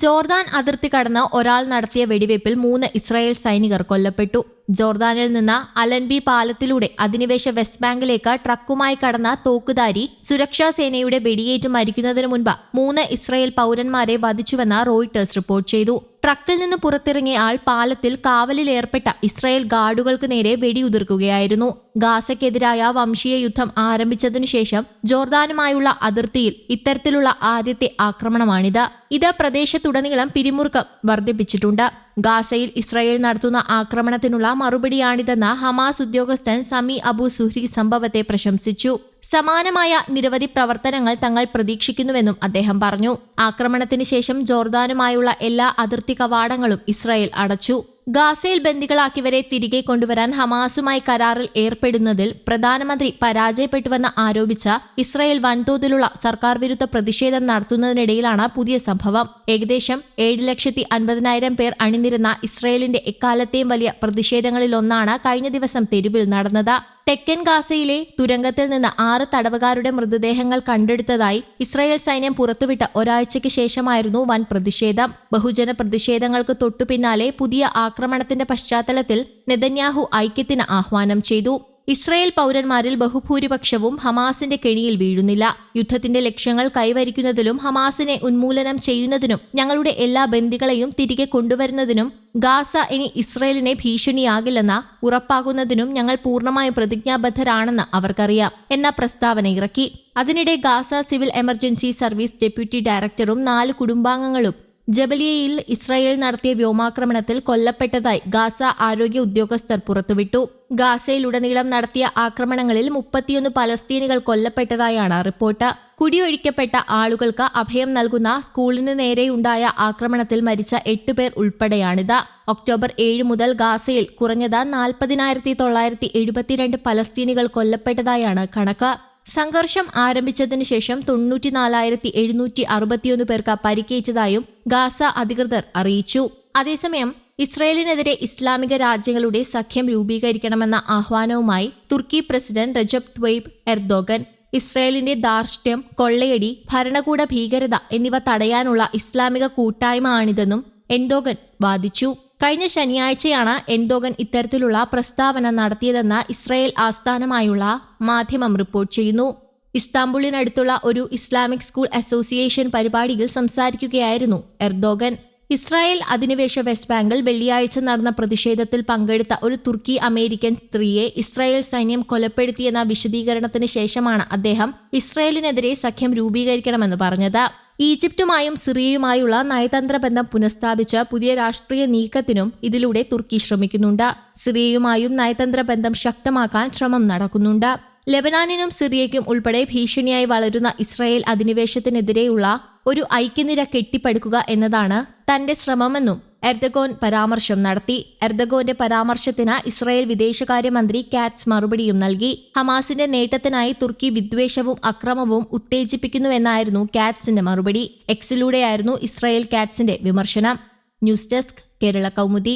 Jordan അതിർത്തി കടന്ന് ഒരാൾ നടത്തിയ വെടിവയ്പിൽ മൂന്ന് ഇസ്രായേൽ സൈനികർ കൊല്ലപ്പെട്ടു. ജോർദാനിൽ നിന്ന് അലൻബി പാലത്തിലൂടെ അധിനിവേശ വെസ്റ്റ് ബാങ്കിലേക്ക് ട്രക്കുമായി കടന്ന തോക്കുധാരി സുരക്ഷാ സേനയുടെ വെടിയേറ്റ് മരിക്കുന്നതിന് മുൻപ് മൂന്ന് ഇസ്രായേൽ പൗരന്മാരെ വധിച്ചുവെന്ന് റോയിട്ടേഴ്സ് റിപ്പോർട്ട് ചെയ്തു. ട്രക്കിൽ നിന്ന് പുറത്തിറങ്ങിയ ആൾ പാലത്തിൽ കാവലിലേർപ്പെട്ട ഇസ്രായേൽ ഗാർഡുകൾക്ക് നേരെ വെടിയുതിർക്കുകയായിരുന്നു. ഗാസയ്ക്കെതിരായ വംശീയ യുദ്ധം ആരംഭിച്ചതിനു ശേഷം ജോർദാനുമായുള്ള അതിർത്തിയിൽ ഇത്തരത്തിലുള്ള ആദ്യത്തെ ആക്രമണമാണിത്. ഇത് പ്രദേശത്തുടനീളം പിരിമുറുക്കം വർദ്ധിപ്പിച്ചിട്ടുണ്ട്. ഗാസയിൽ ഇസ്രായേൽ നടത്തുന്ന ആക്രമണത്തിനുള്ള മറുപടിയാണിതെന്ന് ഹമാസ് ഉദ്യോഗസ്ഥൻ സമി അബു സുഹ്രി സംഭവത്തെ പ്രശംസിച്ചു. സമാനമായ നിരവധി പ്രവർത്തനങ്ങൾ തങ്ങൾ പ്രതീക്ഷിക്കുന്നുവെന്നും അദ്ദേഹം പറഞ്ഞു. ആക്രമണത്തിന് ശേഷം ജോർദാനുമായുള്ള എല്ലാ അതിർത്തി കവാടങ്ങളും ഇസ്രായേൽ അടച്ചു. ഗാസയിൽ ബന്ദികളാക്കിയവരെ തിരികെ കൊണ്ടുവരാൻ ഹമാസുമായി കരാറിൽ ഏർപ്പെടുന്നതിൽ പ്രധാനമന്ത്രി പരാജയപ്പെട്ടുവെന്ന് ആരോപിച്ച ഇസ്രായേൽ വൻതോതിലുള്ള സർക്കാർ വിരുദ്ധ പ്രതിഷേധം നടത്തുന്നതിനിടയിലാണ് പുതിയ സംഭവം. ഏകദേശം ഏഴ് ലക്ഷത്തി അൻപതിനായിരം പേർ അണിനിരുന്ന ഇസ്രായേലിന്റെ എക്കാലത്തെയും വലിയ പ്രതിഷേധങ്ങളിലൊന്നാണ് കഴിഞ്ഞ ദിവസം തെരുവിൽ നടന്നത്. തെക്കൻ ഗാസയിലെ തുരങ്കത്തിൽ നിന്ന് ആറ് തടവുകാരുടെ മൃതദേഹങ്ങൾ കണ്ടെടുത്തതായി ഇസ്രായേൽ സൈന്യം പുറത്തുവിട്ട ഒരാഴ്ചയ്ക്ക് ശേഷമായിരുന്നു വൻ പ്രതിഷേധം. ബഹുജന പ്രതിഷേധങ്ങൾക്ക് തൊട്ടുപിന്നാലെ പുതിയ ആക്രമണത്തിന്റെ പശ്ചാത്തലത്തിൽ നെതന്യാഹു ഐക്യത്തിന് ആഹ്വാനം ചെയ്തു. ഇസ്രായേൽ പൗരന്മാരിൽ ബഹുഭൂരിപക്ഷവും ഹമാസിന്റെ കെണിയിൽ വീഴുന്നില്ല. യുദ്ധത്തിന്റെ ലക്ഷ്യങ്ങൾ കൈവരിക്കുന്നതിലും ഹമാസിനെ ഉന്മൂലനം ചെയ്യുന്നതിനും ഞങ്ങളുടെ എല്ലാ ബന്ദികളെയും തിരികെ കൊണ്ടുവരുന്നതിനും ഗാസ ഇനി ഇസ്രയേലിനെ ഭീഷണിയാകില്ലെന്ന് ഉറപ്പാകുന്നതിനും ഞങ്ങൾ പൂർണമായും പ്രതിജ്ഞാബദ്ധരാണെന്ന് അവർക്കറിയാം എന്ന പ്രസ്താവന ഇറക്കി. അതിനിടെ Gaza civil emergency service deputy ഡയറക്ടറും നാല് കുടുംബാംഗങ്ങളും ജബലിയയിൽ ഇസ്രായേൽ നടത്തിയ വ്യോമാക്രമണത്തിൽ കൊല്ലപ്പെട്ടതായി ഗാസ ആരോഗ്യ ഉദ്യോഗസ്ഥർ പുറത്തുവിട്ടു. ഗാസയിലുടനീളം നടത്തിയ ആക്രമണങ്ങളിൽ മുപ്പത്തിയൊന്ന് പലസ്തീനികൾ കൊല്ലപ്പെട്ടതായാണ് റിപ്പോർട്ട്. കുടിയൊഴിക്കപ്പെട്ട ആളുകൾക്ക് അഭയം നൽകുന്ന സ്കൂളിന് നേരെയുണ്ടായ ആക്രമണത്തിൽ മരിച്ച എട്ടുപേർ ഉൾപ്പെടെയാണിത്. ഒക്ടോബർ ഏഴ് മുതൽ ഗാസയിൽ കുറഞ്ഞത് നാൽപ്പതിനായിരത്തി തൊള്ളായിരത്തി എഴുപത്തിരണ്ട് പലസ്തീനികൾ കൊല്ലപ്പെട്ടതായാണ് കണക്ക്. സംഘർഷം ആരംഭിച്ചതിനു ശേഷം തൊണ്ണൂറ്റിനാലായിരത്തി എഴുന്നൂറ്റി അറുപത്തിയൊന്ന് പേർക്ക് പരിക്കേറ്റതായും ഗാസ അധികൃതർ അറിയിച്ചു. അതേസമയം ഇസ്രയേലിനെതിരെ ഇസ്ലാമിക രാജ്യങ്ങളുടെ സഖ്യം രൂപീകരിക്കണമെന്ന ആഹ്വാനവുമായി തുർക്കി പ്രസിഡന്റ് റജബ് ത്വയ്ബ് എർദോഗൻ ഇസ്രയേലിന്റെ ധാർഷ്ട്യം കൊള്ളയടി ഭരണകൂട ഭീകരത എന്നിവ തടയാനുള്ള ഇസ്ലാമിക കൂട്ടായ്മ ആണിതെന്നും എൻഡോഗൻ വാദിച്ചു. കഴിഞ്ഞ ശനിയാഴ്ചയാണ് എൻഡോഗൻ ഇത്തരത്തിലുള്ള പ്രസ്താവന നടത്തിയതെന്ന് ഇസ്രായേൽ ആസ്ഥാനമായുള്ള മാധ്യമം റിപ്പോർട്ട് ചെയ്യുന്നു. ഇസ്താംബുളിനടുത്തുള്ള ഒരു ഇസ്ലാമിക് സ്കൂൾ അസോസിയേഷൻ പരിപാടിയിൽ സംസാരിക്കുകയായിരുന്നു എർദോഗൻ. ഇസ്രായേൽ അധിനിവേശ വെസ്റ്റ് ബാങ്കിൽ വെള്ളിയാഴ്ച നടന്ന പ്രതിഷേധത്തിൽ പങ്കെടുത്ത ഒരു തുർക്കി അമേരിക്കൻ സ്ത്രീയെ ഇസ്രായേൽ സൈന്യം കൊലപ്പെടുത്തിയെന്ന വിശദീകരണത്തിന് ശേഷമാണ് അദ്ദേഹം ഇസ്രായേലിനെതിരെ സഖ്യം രൂപീകരിക്കണമെന്ന് പറഞ്ഞത്. ഈജിപ്തുമായും സിറിയയുമായുള്ള നയതന്ത്ര ബന്ധം പുനഃസ്ഥാപിച്ച പുതിയ രാഷ്ട്രീയ നീക്കത്തിനും ഇതിലൂടെ തുർക്കി ശ്രമിക്കുന്നുണ്ട്. സിറിയയുമായും നയതന്ത്ര ബന്ധം ശക്തമാക്കാൻ ശ്രമം നടക്കുന്നുണ്ട്. ലെബനാനിനും സിറിയയ്ക്കും ഉൾപ്പെടെ ഭീഷണിയായി വളരുന്ന ഇസ്രായേൽ അധിനിവേശത്തിനെതിരെയുള്ള ഒരു ഐക്യനിര കെട്ടിപ്പടുക്കുക എന്നതാണ് തന്റെ ശ്രമമെന്നും എർദഗോൻ പരാമർശം നടത്തി. എർദഗോന്റെ പരാമർശത്തിന് ഇസ്രായേൽ വിദേശകാര്യമന്ത്രി കാറ്റ്സ് മറുപടിയും നൽകി. ഹമാസിന്റെ നേട്ടത്തിനായി തുർക്കി വിദ്വേഷവും അക്രമവും ഉത്തേജിപ്പിക്കുന്നുവെന്നായിരുന്നു കാറ്റ്സിന്റെ മറുപടി. എക്സിലൂടെയായിരുന്നു ഇസ്രായേൽ കാറ്റ്സിന്റെ വിമർശനം. News desk Kerala Kaumudi.